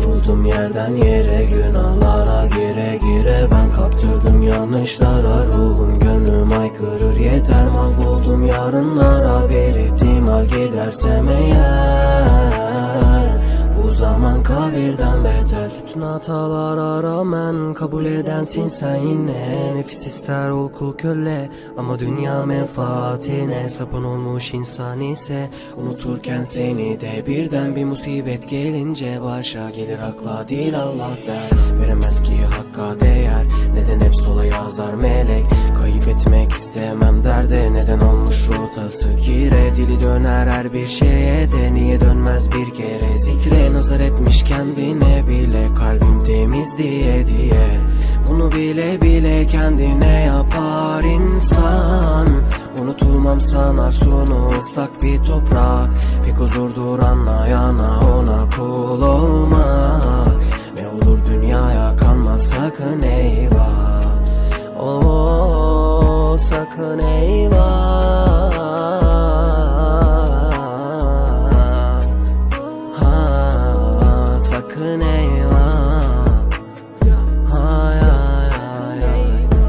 Vuruldum yerden yere günahlara gire gire. Ben kaptırdım yanlışlara ruhum gönlüm aykırır. Yeter mahvoldum yarınlara bir ihtimal gidersem eğer kabirden beter. Bütün hatalara rağmen kabul edensin sen yine. Nefis ister ol kul köle Ama dünya menfaatine. Sapın olmuş insan ise Unuturken seni de birden bir musibet gelince Başa gelir akla değil Allah der. Veremez ki hakka değer Neden hep sola yazar melek? Kayıp etmek istemem derde Neden olmuş rotası kire Dili döner her bir şeye de Niye dönmez bir kere zikre Nazar etmiş kendine bile Kalbim temiz diye diye. Bunu bile bile kendine yapar insan. Unutulmam sanar sonu ıslak bir toprak. Pek huzurdur anlayana ona kul olmak. Ne olur dünyaya kalmaz sakın eyvah. Oo, sakın eyvah sakın eğer.